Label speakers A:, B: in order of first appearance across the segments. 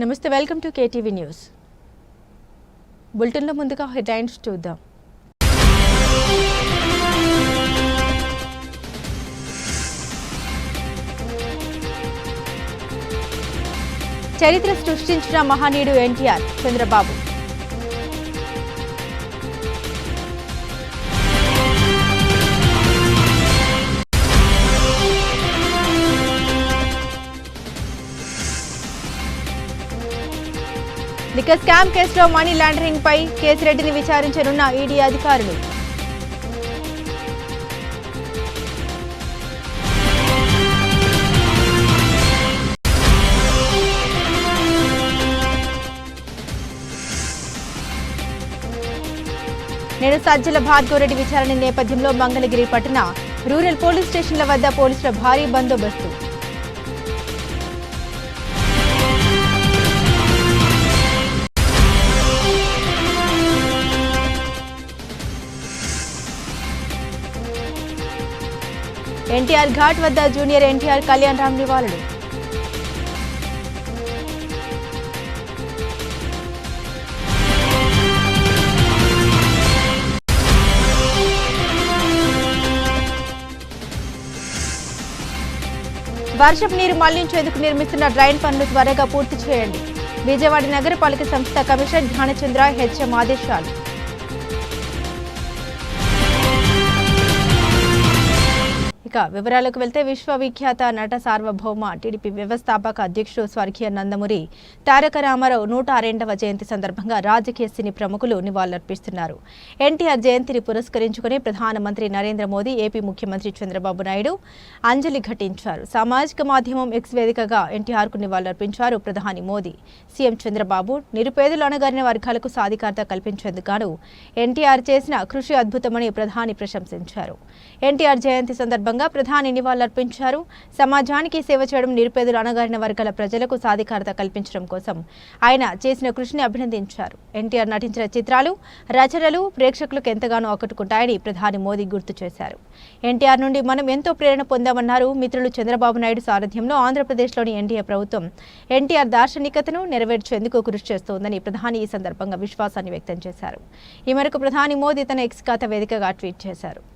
A: నమస్తే welcome to KTV news. బులెటిన్లో ముందుగా హెడ్లైన్స్ చూద్దాం. చరిత్ర సృష్టించిన మహనీయుడు ఎన్టీఆర్ చంద్రబాబు. లిక్కర్ స్కామ్ కేసులో మనీ లాండరింగ్ పై కేసిరెడ్డిని విచారించనున్న ఈడీ అధికారులు. నేడు సజ్జల భార్గవరెడ్డి విచారణ నేపథ్యంలో మంగళగిరి పట్టణ రూరల్ పోలీస్ స్టేషన్ల వద్ద పోలీసుల భారీ బందోబస్తు. ఎన్టీఆర్ ఘాట్ వద్ద జూనియర్ ఎన్టీఆర్ కళ్యాణ్ రామ్ నివాళులు. వర్షపు నీరు మళ్ళించేందుకు నిర్మిస్తున్న డ్రైన్ పనులు త్వరగా పూర్తి చేయండి. విజయవాడ నగరపాలక సంస్థ కమిషనర్ ధ్యానచంద్ర హెచ్ఎం ఆదేశాలు. ఇక వివరాలకు వెళ్తే విశ్వవిఖ్యాత నట సార్వభౌమ టీడీపీ వ్యవస్థాపక అధ్యక్షుడు స్వర్గీయ నందమూరి తారక రామారావు నూట రెండవ జయంతి సందర్భంగా రాజకీయ సినీ ప్రముఖులు నివాళులర్పిస్తున్నారు. ఎన్టీఆర్ జయంతిని పురస్కరించుకుని ప్రధానమంత్రి నరేంద్ర మోదీ ఏపీ ముఖ్యమంత్రి చంద్రబాబు నాయుడు అంజలి ఘటించారు. సామాజిక మాధ్యమం ఎక్స్ వేదికగా ఎన్టీఆర్కు నివాళులర్పించారు ప్రధాని మోదీ. సీఎం చంద్రబాబు నిరుపేదలు అణగారిన వర్గాలకు సాధికారత కల్పించేందుకు ఎన్టీఆర్ చేసిన కృషి అద్భుతమని ప్రధాని ప్రశంసించారు. ఎన్టీఆర్ జయంతి సందర్భంగా ప్రధాని నివాళులర్పించారు. సమాజానికి సేవ చేయడం నిరుపేదలు అణగారిన వర్గాల ప్రజలకు సాధికారత కల్పించడం కోసం ఆయన చేసిన కృషిని అభినందించారు. ఎన్టీఆర్ నటించిన చిత్రాలు రచనలు ప్రేక్షకులకు ఎంతగానో ఆకట్టుకుంటాయని ప్రధాని మోదీ గుర్తు చేశారు. ఎన్టీఆర్ నుండి మనం ఎంతో ప్రేరణ పొందామన్నారు. మిత్రులు చంద్రబాబు నాయుడు సారథ్యంలో ఆంధ్రప్రదేశ్లోని ఎన్డీఏ ప్రభుత్వం ఎన్టీఆర్ దార్శనికతను నెరవేర్చేందుకు కృషి చేస్తోందని ప్రధాని ఈ సందర్భంగా విశ్వాసాన్ని వ్యక్తం చేశారు. ఈ మేరకు ప్రధాని మోదీ తన ఎక్స్ ఖాతా వేదికగా ట్వీట్ చేశారు.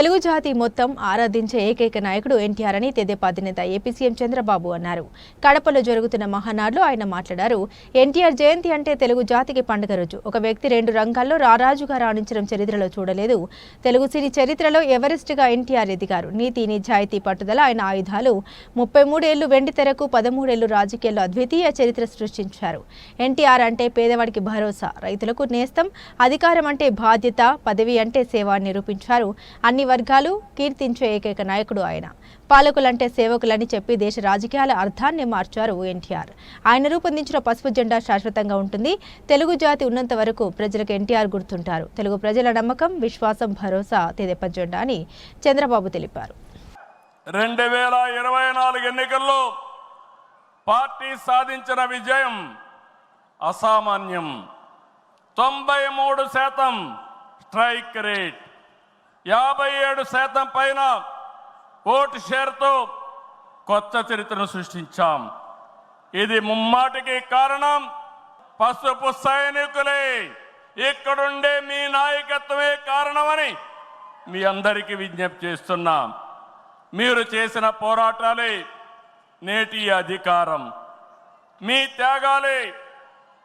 A: తెలుగు జాతి మొత్తం ఆరాధించే ఏకైక నాయకుడు ఎన్టీఆర్ అని తెదేపా అధినేత ఏపీ సీఎం చంద్రబాబు అన్నారు. కడపలో జరుగుతున్న మహానాడులో ఆయన మాట్లాడారు. ఎన్టీఆర్ జయంతి అంటే తెలుగు జాతికి పండుగ రోజు. ఒక వ్యక్తి రెండు రంగాల్లో రారాజుగా రాణించడం చరిత్రలో చూడలేదు. తెలుగు సినీ చరిత్రలో ఎవరెస్ట్గా ఎన్టీఆర్ ఎదిగారు. నీతి నిజాయితీ పట్టుదల ఆయన ఆయుధాలు ముప్పై మూడేళ్ళు వెండి తెరకు పదమూడేళ్ళు రాజకీయాల్లో అద్వితీయ చరిత్ర సృష్టించారు. ఎన్టీఆర్ అంటే పేదవాడికి భరోసా రైతులకు నేస్తం అధికారం అంటే బాధ్యత పదవి అంటే సేవ నిరూపించారు. అన్ని వర్గాలు కీర్తించే ఏకైక నాయకుడు ఆయన. పాలకులంటే సేవకులని చెప్పి దేశ రాజకీయాల అర్థాన్ని మార్చారు ఎన్టీఆర్. ఆయన రూపొందించిన పసుపు జెండా శాశ్వతంగా ఉంటుంది. తెలుగు జాతి ఉన్నంత వరకు ప్రజలకు ఎన్టీఆర్ గుర్తుంటారు. తెలుగు ప్రజల నమ్మకం విశ్వాసం భరోసా తెదెప్ప జెండా అని చంద్రబాబు తెలిపారు.
B: రెండు వేల ఇరవై నాలుగు ఎన్నికల్లో పార్టీ సాధించిన విజయం అసామాన్యం. తొంభై మూడు శాతం స్ట్రైక్ రేట్. యాభై ఏడు శాతం పైన ఓటు షేర్తో కొత్త చరిత్రను సృష్టించాం. ఇది ముమ్మాటికి కారణం పసుపు సైనికులే. ఇక్కడుండే మీ నాయకత్వమే కారణమని మీ అందరికీ విజ్ఞప్తి చేస్తున్నాం. మీరు చేసిన పోరాటాలే నేటి అధికారం. మీ త్యాగాలే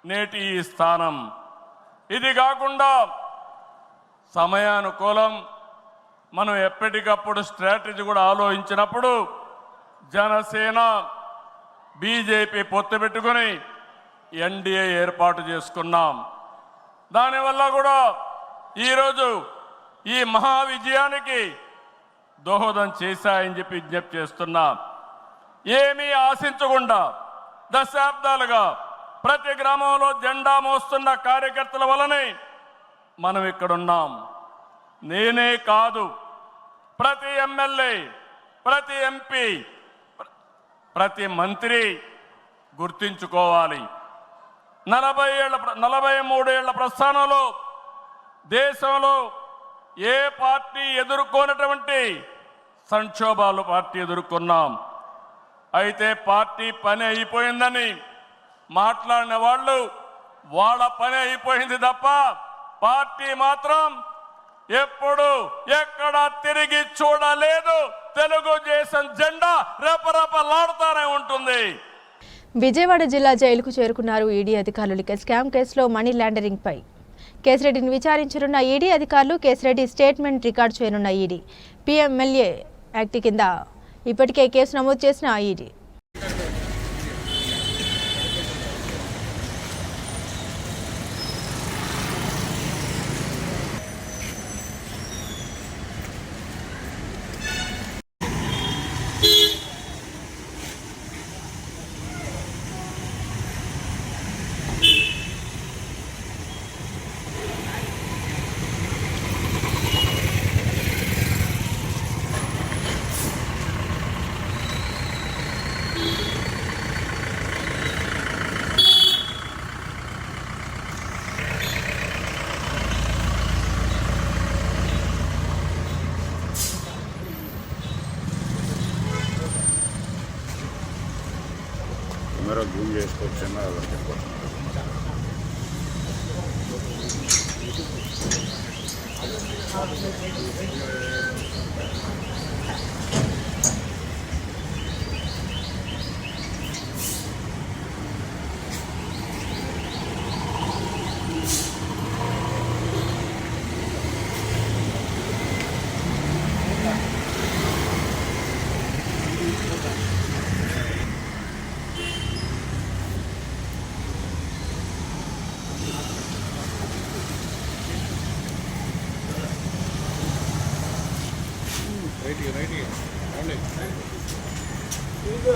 B: నేటి ఈ స్థానం. ఇది కాకుండా సమయానుకూలం మనం ఎప్పటికప్పుడు స్ట్రాటజీ కూడా ఆలోచించినప్పుడు జనసేన బీజేపీ పొత్తు పెట్టుకొని ఎన్డీఏ ఏర్పాటు చేసుకున్నాం. దానివల్ల కూడా ఈరోజు ఈ మహా విజయానికి దోహదం చేశాయని చెప్పి విజ్ఞప్తి చేస్తున్నా. ఏమీ ఆశించకుండా దశాబ్దాలుగా ప్రతి గ్రామంలో జెండా మోస్తున్న కార్యకర్తల వలనే మనం ఇక్కడున్నాం. నేనే కాదు. ప్రతి ఎమ్మెల్యే ప్రతి ఎంపీ ప్రతి మంత్రి గుర్తించుకోవాలి. నలభై ఏళ్ళ నలభై మూడేళ్ళ ప్రస్థానంలో దేశంలో ఏ పార్టీ ఎదుర్కొన్నటువంటి సంక్షోభాలు పార్టీ ఎదుర్కొన్నాం. అయితే పార్టీ పని అయిపోయిందని మాట్లాడిన వాళ్ళు వాళ్ళ పని అయిపోయింది తప్ప పార్టీ మాత్రం ఎప్పుడు ఎక్కడ తిరిగి చూడలేదు. తెలుగుదేశం జెండా రెపరెపలాడుతూనే ఉంటుంది.
A: విజయవాడ జిల్లా జైలుకు చేరుకున్నారు ఈడీ అధికారులు. స్కామ్ కేసులో మనీ లాండరింగ్ పై కేసిరెడ్డిని విచారించనున్న ఈడీ అధికారులు కేసిరెడ్డి స్టేట్మెంట్ రికార్డ్ చేయనున్న ఈడీ. పిఎంఎల్ఏ యాక్ట్ కింద ఇప్పటికే కేసు నమోదు చేసిన ఈడీ.
C: జూమ్ చేసుకోవచ్చు అని అలా చెప్పారు Thank you. Hey, bro.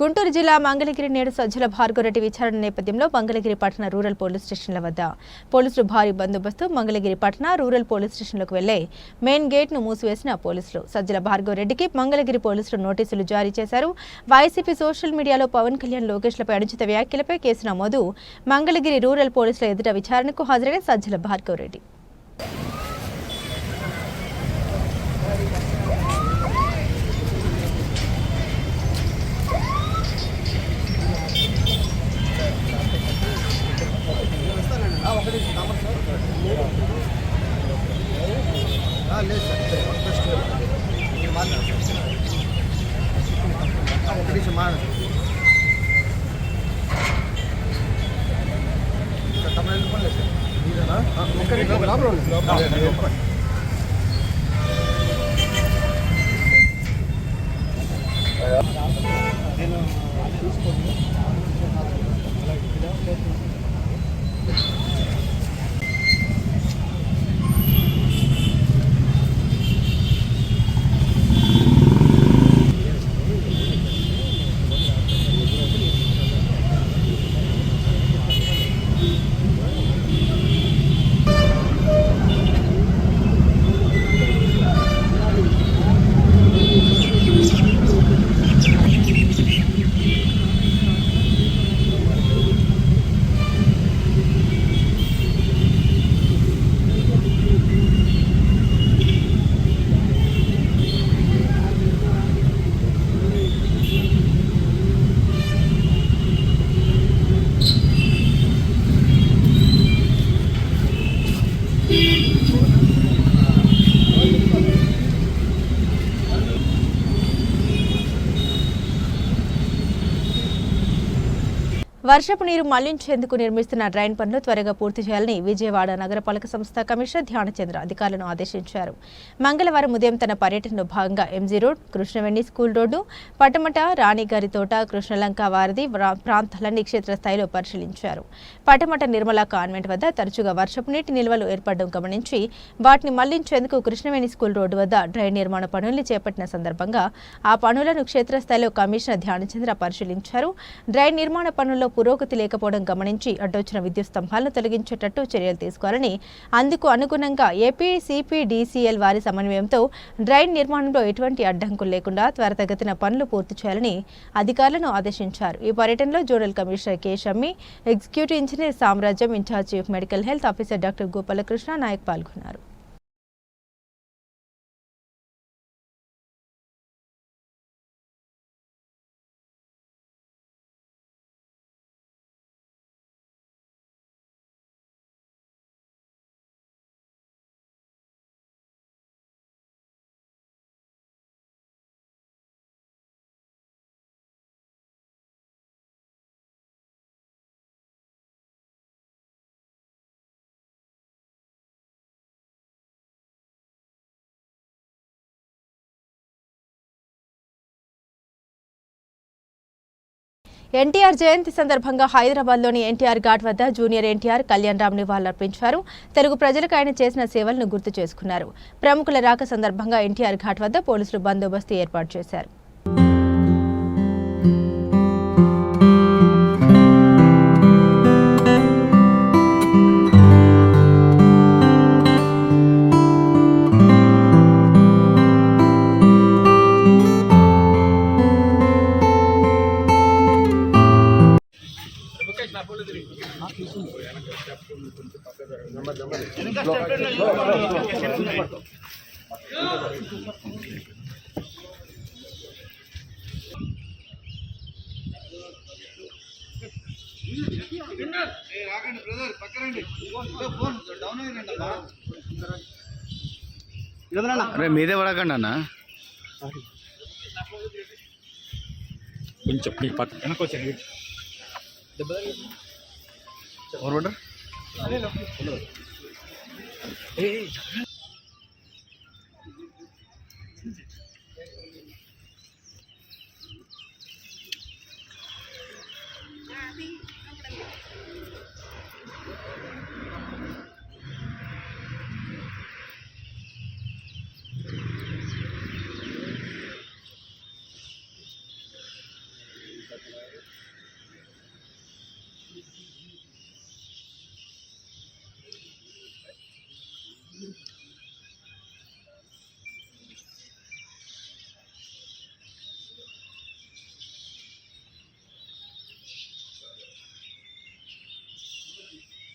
A: Guntur జిల్లా మంగళగిరి నేడు సజ్జల భార్గవరెడ్డి విచారణ నేపథ్యంలో మంగళగిరి పట్టణ రూరల్ పోలీస్ స్టేషన్ల వద్ద పోలీసులు భారీ బందోబస్తు మంగళగిరి పట్టణ రూరల్ పోలీస్ స్టేషన్లకు వెళ్ళే మెయిన్ గేట్ను మూసివేసిన పోలీసులు. సజ్జల భార్గవరెడ్డికి మంగళగిరి పోలీసులు నోటీసులు జారీ చేశారు. వైసీపీ సోషల్ మీడియాలో పవన్ కళ్యాణ్ లోకేష్లపై అనుచిత వ్యాఖ్యలపై కేసు నమోదు. మంగళగిరి రూరల్ పోలీసుల ఎదుట విచారణకు హాజరైన సజ్జల భార్గవరెడ్డి
D: లేదు సార్. ఫస్ట్ ఇక్కడ మాట్లాడు ఒక నిమిషం
A: వర్షపు నీరు మళ్ళించేందుకు నిర్మిస్తున్న డ్రైన్ పనులు త్వరగా పూర్తి చేయాలని విజయవాడ నగరపాలక సంస్థ కమిషనర్ ధ్యానచంద్ర అధికారులను ఆదేశించారు. మంగళవారం ఉదయం తన పర్యటనలో భాగంగా MG road Krishnaveni school road Patamata Ranigari Thota Krishnalanka వారధి ప్రాంతాలన్నీ క్షేత్రస్థాయిలో పరిశీలించారు. పటమట నిర్మలా కాన్వెంట్ వద్ద తరచుగా వర్షపు నీటి నిల్వలు ఏర్పడడం గమనించి వాటిని మళ్ళించేందుకు కృష్ణవేణి స్కూల్ రోడ్డు వద్ద డ్రైన్ నిర్మాణ పనుల్ని చేపట్టిన సందర్భంగా ఆ పనులను క్షేత్రస్థాయిలో కమిషనర్ ధ్యానచంద్ర పరిశీలించారు. డ్రైన్ నిర్మాణ పనుల్లో పురోగతి లేకపోవడం గమనించి అడ్డొచ్చిన విద్యుత్ స్తంభాలను తొలగించేటట్టు చర్యలు తీసుకోవాలని అందుకు అనుగుణంగా ఏపీ సిపిడిసిఎల్ వారి సమన్వయంతో డ్రైన్ నిర్మాణంలో ఎటువంటి అడ్డంకులు లేకుండా త్వరితగతిన పనులు పూర్తి చేయాలని అధికారులను ఆదేశించారు. ఈ పర్యటనలో zonal commissioner K. Shammi executive engineer Samrajyam in charge chief medical health officer doctor Gopalakrishna Nayak పాల్గొన్నారు. ఎన్టీఆర్ జయంతి సందర్భంగా హైదరాబాద్లోని ఎన్టీఆర్ ఘాట్ వద్ద జూనియర్ ఎన్టీఆర్ కళ్యాణ్ రామ్ నివాళులర్పించారు తెలుగు ప్రజలకు ఆయన చేసిన సేవలను గుర్తు చేసుకున్నారు. ప్రముఖుల రాక సందర్భంగా ఎన్టీఆర్ ఘాట్ వద్ద పోలీసులు బందోబస్తు ఏర్పాటు చేశారు.
E: అరే మీదే పడకండి అన్న.
F: కొంచెం మీ పక్క వెనక వచ్చాను
E: ఎవరు పడ్డారు?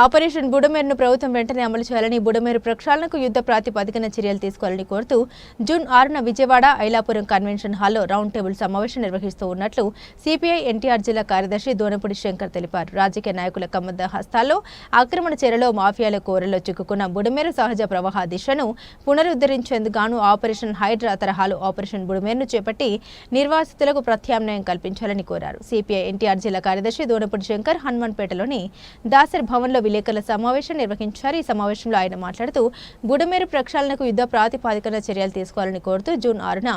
A: ఆపరేషన్ బుడమేరును ప్రభుత్వం వెంటనే అమలు చేయాలని బుడమేరు ప్రక్షాళనకు యుద్ధ ప్రాతిపదికన చర్యలు తీసుకోవాలని కోరుతూ జూన్ ఆరున విజయవాడ ఐలాపురం కన్వెన్షన్ హాల్లో రౌండ్ టేబుల్ సమావేశం నిర్వహిస్తూ ఉన్నట్లు సిపిఐ ఎన్టీఆర్ జిల్లా కార్యదర్శి దోనపూడి శంకర్ తెలిపారు. రాజకీయ నాయకుల కమ్మద హస్తాల్లో ఆక్రమణ చర్యలో మాఫియాల కోరలో చిక్కుకున్న బుడమేరు సహజ ప్రవాహ దిశను పునరుద్ధరించేందుకు ఆపరేషన్ హైడ్రా తరహాలో ఆపరేషన్ బుడమేరును చేపట్టి నిర్వాసితులకు ప్రత్యామ్నాయం కల్పించాలని కోరారు. సిపిఐ ఎన్టీఆర్ జిల్లా కార్యదర్శి దోనపూడి శంకర్ హనుమన్పేటలోని దాసర్ భవన్లో విలేకరుల సమావేశం నిర్వహించారు. ఈ సమావేశంలో ఆయన మాట్లాడుతూ బుడమేరు ప్రక్షాళనకు యుద్ధ ప్రాతిపాదికన చర్యలు తీసుకోవాలని కోరుతూ జూన్ ఆరున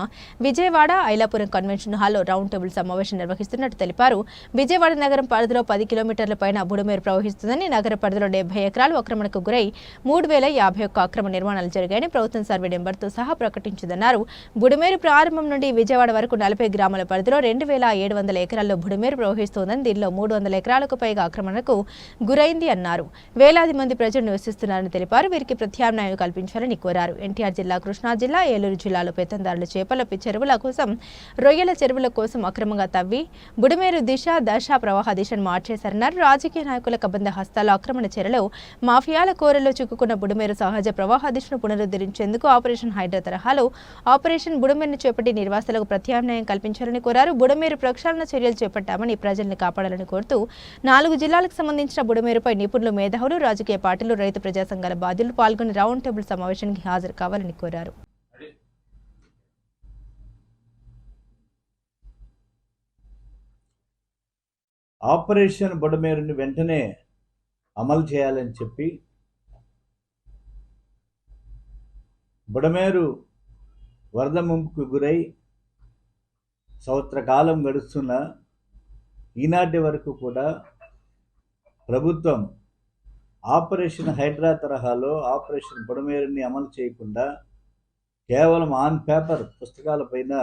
A: విజయవాడ ఐలాపురం కన్వెన్షన్ హాల్లో రౌండ్ టేబుల్ సమావేశం నిర్వహిస్తున్నట్టు తెలిపారు. విజయవాడ నగరం పరిధిలో పది కిలోమీటర్ల పైన బుడమేరు ప్రవహిస్తుందని నగర పరిధిలో డెబ్బై ఎకరాలు ఆక్రమణకు గురై మూడు వేల యాభై ఒక్క అక్రమ నిర్మాణాలు జరిగాయని ప్రభుత్వం సర్వే నెంబర్తో సహా ప్రకటించిందన్నారు. బుడమేరు ప్రారంభం నుండి విజయవాడ వరకు నలభై గ్రామాల పరిధిలో రెండు వేల ఏడు వందల ఎకరాల్లో బుడమేరు ప్రవహిస్తోందని దీనిలో మూడు వందల ఎకరాలకు పైగా ఆక్రమణకు గురైంది అన్నారు. అన్నారు వేలాది మంది ప్రజలు నివసిస్తున్నారని తెలిపారు. వీరికి ప్రత్యామ్నాయం కల్పించాలని కోరారు. ఎన్టీఆర్ జిల్లా కృష్ణా జిల్లా ఏలూరు జిల్లాలో పెత్తందారులు చేపల చెరువుల కోసం రొయ్యల చెరువుల కోసం అక్రమంగా తవ్వి బుడిమేరు దిశ దశ ప్రవాహ దిశను మార్చేశారన్నారు. రాజకీయ నాయకుల కబంధ హస్తాల ఆక్రమణ చర్యలో మాఫియాల కోరలో చిక్కుకున్న బుడమేరు సహజ ప్రవాహ దిశను పునరుద్ధరించేందుకు ఆపరేషన్ హైడ్రా తరహాలో ఆపరేషన్ బుడమేరును చేపట్టి నిర్వాసులకు ప్రత్యామ్నాయం కల్పించాలని కోరారు. బుడమేరు ప్రక్షాళన చర్యలు చేపట్టామని ప్రజల్ని కాపాడాలని కోరుతూ నాలుగు జిల్లాలకు సంబంధించిన బుడమేరుపై నిపుణులు ఆందోళనలో మేధావులు రాజకీయ పార్టీలు రైతు ప్రజా సంఘాల బాధ్యులు పాల్గొని రౌండ్ టేబుల్ సమావేశానికి హాజరు కావాలని కోరారు.
F: ఆపరేషన్ బుడమేరుని వెంటనే అమలు చేయాలని చెప్పి బుడమేరు వరద ముంపుకు గురై సంవత్సరకాలం గడుస్తున్న ఈనాటి వరకు కూడా ప్రభుత్వం ఆపరేషన్ హైడ్రా తరహాలో ఆపరేషన్ బుడమేరుని అమలు చేయకుండా కేవలం ఆన్ పేపర్ పుస్తకాలపైన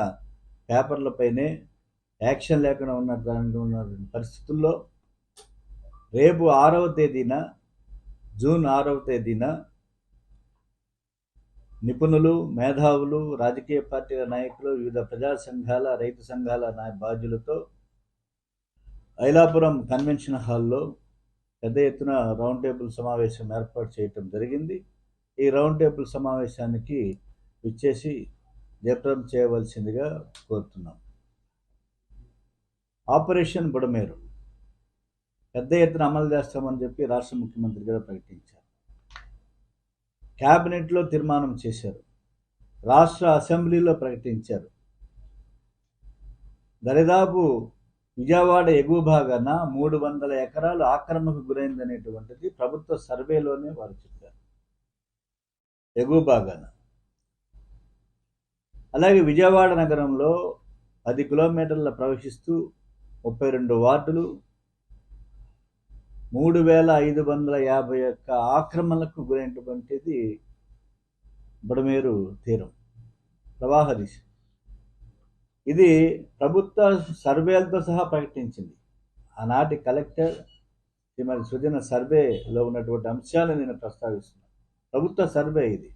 F: పేపర్లపైనే యాక్షన్ లేకుండా ఉన్న ఉన్న పరిస్థితుల్లో రేపు ఆరవ తేదీన జూన్ ఆరవ తేదీన నిపుణులు మేధావులు రాజకీయ పార్టీల నాయకులు వివిధ ప్రజా సంఘాల రైతు సంఘాల నాయ బాధ్యులతో ఐలాపురం కన్వెన్షన్ హాల్లో పెద్ద ఎత్తున రౌండ్ టేబుల్ సమావేశం ఏర్పాటు చేయటం జరిగింది. ఈ రౌండ్ టేబుల్ సమావేశానికి ఇచ్చేసి జయప్రదం చేయవలసిందిగా కోరుతున్నాం. ఆపరేషన్ బుడమేరు. పెద్ద ఎత్తున అమలు చేస్తామని చెప్పి రాష్ట్ర ముఖ్యమంత్రి గారు ప్రకటించారు. క్యాబినెట్లో తీర్మానం చేశారు. రాష్ట్ర అసెంబ్లీలో ప్రకటించారు. దరిదాపు విజయవాడ ఎగువ భాగాన మూడు వందల ఎకరాలు ఆక్రమణకు గురైందనేటువంటిది ప్రభుత్వ సర్వేలోనే వారు చెప్పారు. ఎగువ భాగాన. అలాగే విజయవాడ నగరంలో పది కిలోమీటర్ల ప్రవేశిస్తూ ముప్పై రెండు వార్డులు మూడు వేల ఐదు వందల యాభై ఒక్క ఆక్రమణలకు గురైనటువంటిది బుడమేరు తీరం. ప్రవాహ దిశ. ఇది ప్రభుత్వ సర్వేలతో సహా ప్రకటించింది. ఆనాటి కలెక్టర్ శ్రీమతి సుజన సర్వేలో ఉన్నటువంటి అంశాలను నేను ప్రస్తావిస్తున్నాను. ప్రభుత్వ సర్వే ఇది.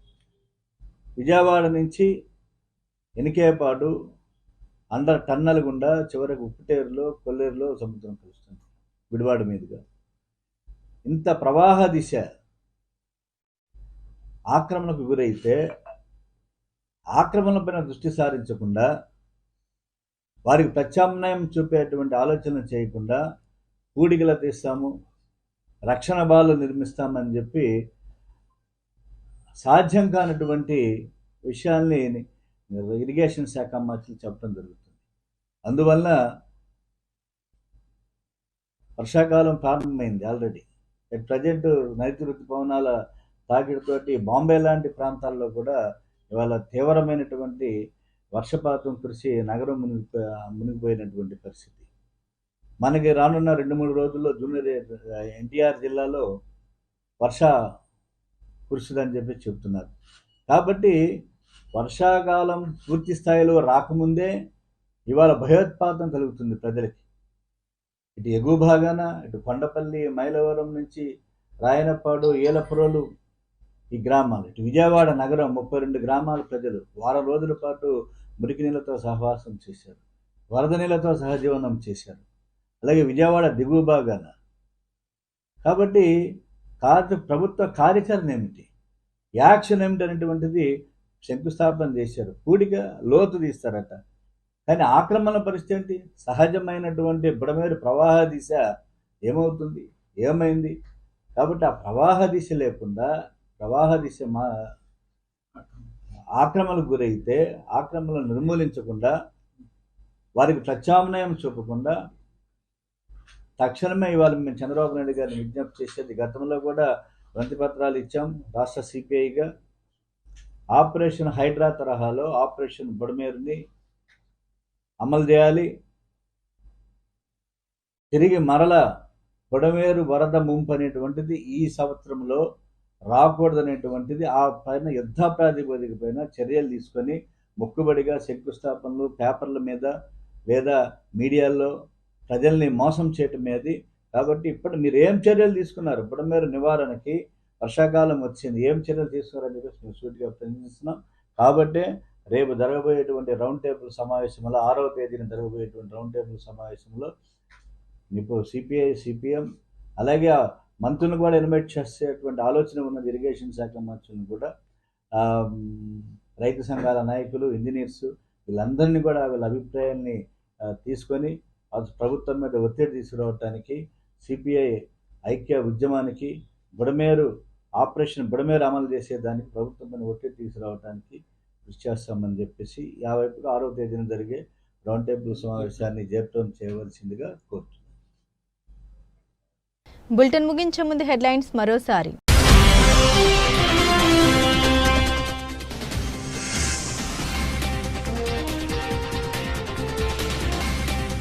F: విజయవాడ నుంచి ఎనికేపాడు అందరు టన్నల గుండా చివరకు ఉప్పుటేరులో కొల్లేరులో సముద్రం కలుస్తుంది. విడివాడ మీదుగా. ఇంత ప్రవాహ దిశ ఆక్రమణకు గురైతే ఆక్రమణపైన దృష్టి సారించకుండా వారికి ప్రత్యామ్నాయం చూపేటువంటి ఆలోచన చేయకుండా కూడికల తీస్తాము రక్షణ బాలు నిర్మిస్తామని చెప్పి సాధ్యం కానటువంటి విషయాల్ని ఇరిగేషన్ శాఖ మంత్రులు చెప్పడం జరుగుతుంది. అందువల్ల వర్షాకాలం ప్రారంభమైంది ఆల్రెడీ. అట్ ప్రజెంట్ నైరుతి ఋతుపవనాల తాకిడితోటి బాంబే లాంటి ప్రాంతాల్లో కూడా ఇవాళ తీవ్రమైనటువంటి వర్షపాతం కురిసి నగరం మునిగి మునిగిపోయినటువంటి పరిస్థితి. మనకి రానున్న రెండు మూడు రోజుల్లో జూనియర్ ఎన్టీఆర్ జిల్లాలో వర్ష కురుస్తుందని చెప్పి చెప్తున్నారు. కాబట్టి వర్షాకాలం పూర్తి స్థాయిలో రాకముందే ఇవాళ భయోత్పాతం కలుగుతుంది ప్రజలకి. ఇటు ఎగువ భాగాన ఇటు కొండపల్లి మైలవరం నుంచి రాయనపాడు ఏలపురలు ఈ గ్రామాలు ఇటు విజయవాడ నగరం ముప్పై రెండు గ్రామాల ప్రజలు వారం రోజుల పాటు మురికి నీళ్ళతో సహవాసం చేశారు. వరద నీళ్ళతో సహజీవనం చేశారు. అలాగే విజయవాడ దిగువ భాగాన. కాబట్టి కార్య ప్రభుత్వ కార్యాచరణ ఏమిటి? యాక్షన్ ఏమిటి అనేటువంటిది శంకుస్థాపన చేశారు. పూడిగా లోతు తీస్తారట. కానీ ఆక్రమణ పరిస్థితి ఏంటి? సహజమైనటువంటి బుడమేరు ప్రవాహ దిశ ఏమవుతుంది? ఏమైంది? కాబట్టి ఆ ప్రవాహ దిశ లేకుండా ప్రవాహ దిశ మా ఆక్రమణకు గురైతే ఆక్రమణను నిర్మూలించకుండా వారికి ప్రత్యామ్నాయం చూపకుండా తక్షణమే ఇవాళ మేము చంద్రబాబు నాయుడు గారిని విజ్ఞప్తి చేసేది గతంలో కూడా వినతి పత్రాలు ఇచ్చాం రాష్ట్ర సిపిఐగా. ఆపరేషన్ హైడ్రా తరహాలో ఆపరేషన్ బుడమేరుని అమలు చేయాలి. తిరిగి మరల బుడమేరు వరద ముంపు అనేటువంటిది ఈ సంవత్సరంలో రాకూడదనేటువంటిది ఆ పైన యుద్ధ ప్రాతిపదిక పైన చర్యలు తీసుకొని మొక్కుబడిగా శంకుస్థాపనలు పేపర్ల మీద లేదా మీడియాలో ప్రజల్ని మోసం చేయటం మీది. కాబట్టి ఇప్పుడు మీరు ఏం చర్యలు తీసుకున్నారు? ఇప్పుడు మీరు నివారణకి వర్షాకాలం వచ్చింది. ఏం చర్యలు తీసుకున్నారని చెప్పేసి మేము సూటిగా ప్రశ్నిస్తున్నాం. కాబట్టి రేపు జరగబోయేటువంటి రౌండ్ టేబుల్ సమావేశంలో ఆరవ తేదీన జరగబోయేటువంటి రౌండ్ టేబుల్ సమావేశంలో ఇప్పుడు సిపిఐ సిపిఎం అలాగే మంత్రులను కూడా ఎనిమేట్ చేసేటువంటి ఆలోచన ఉన్నది ఇరిగేషన్ శాఖ మంత్రులను కూడా రైతు సంఘాల నాయకులు ఇంజనీర్స్ వీళ్ళందరినీ కూడా వీళ్ళ అభిప్రాయాన్ని తీసుకొని ప్రభుత్వం మీద ఒత్తిడి తీసుకురావడానికి సిపిఐ ఐక్య ఉద్యమానికి బుడమేరు ఆపరేషన్ బుడమేరు అమలు చేసేదానికి ప్రభుత్వం మీద ఒత్తిడి తీసుకురావడానికి కృషి చేస్తామని చెప్పేసి ఆ వైపుగా ఆరో తేదీన జరిగే రౌండ్ టేబుల్ సమావేశాన్ని జయప్రదం చేయవలసిందిగా కోరుతున్నాను
A: బులెటిన్ ముగించే ముందు హెడ్లైన్స్ మరోసారి.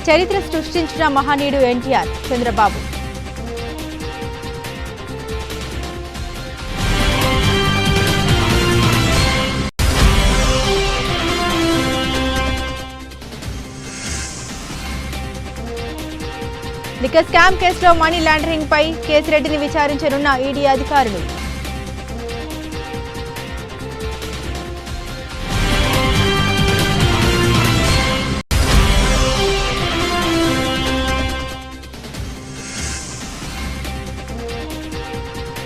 A: చరిత్ర సృష్టించిన మహనీయుడు ఎన్టీఆర్ చంద్రబాబు. ఇక స్కామ్ కేసులో మనీ లాండరింగ్ పై కేసిరెడ్డిని విచారించనున్న ఈడీ అధికారులు.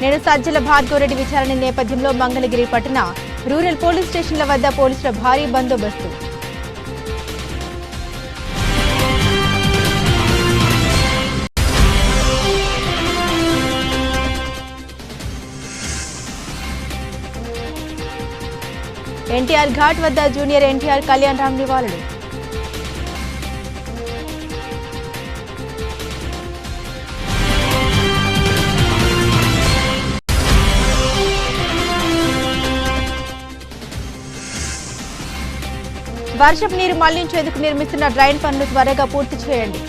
A: నేడు సజ్జల భార్గవరెడ్డి విచారణ నేపథ్యంలో మంగళగిరి పట్టణ రూరల్ పోలీస్ స్టేషన్ల వద్ద పోలీసుల భారీ బందోబస్తు. ఎన్టీఆర్ ఘాట్ వద్ద జూనియర్ ఎన్టీఆర్ కళ్యాణ్ రామ్ నివాళులు. వర్షపు నీరు మళ్ళించేందుకు నిర్మిస్తున్న డ్రైన్ పనులు త్వరగా పూర్తి చేయండి.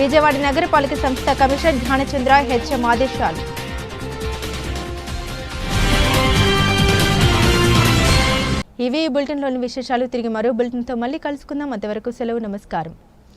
A: విజయవాడ నగరపాలక సంస్థ కమిషనర్ ధ్యానచంద్ర హెచ్ఎం ఆదేశాలు. ఇవే ఈ బులెటిన్లోని విశేషాలు. తిరిగి మరో బులెటిన్తో మళ్ళీ కలుసుకుందాం. అంతవరకు సెలవు నమస్కారం.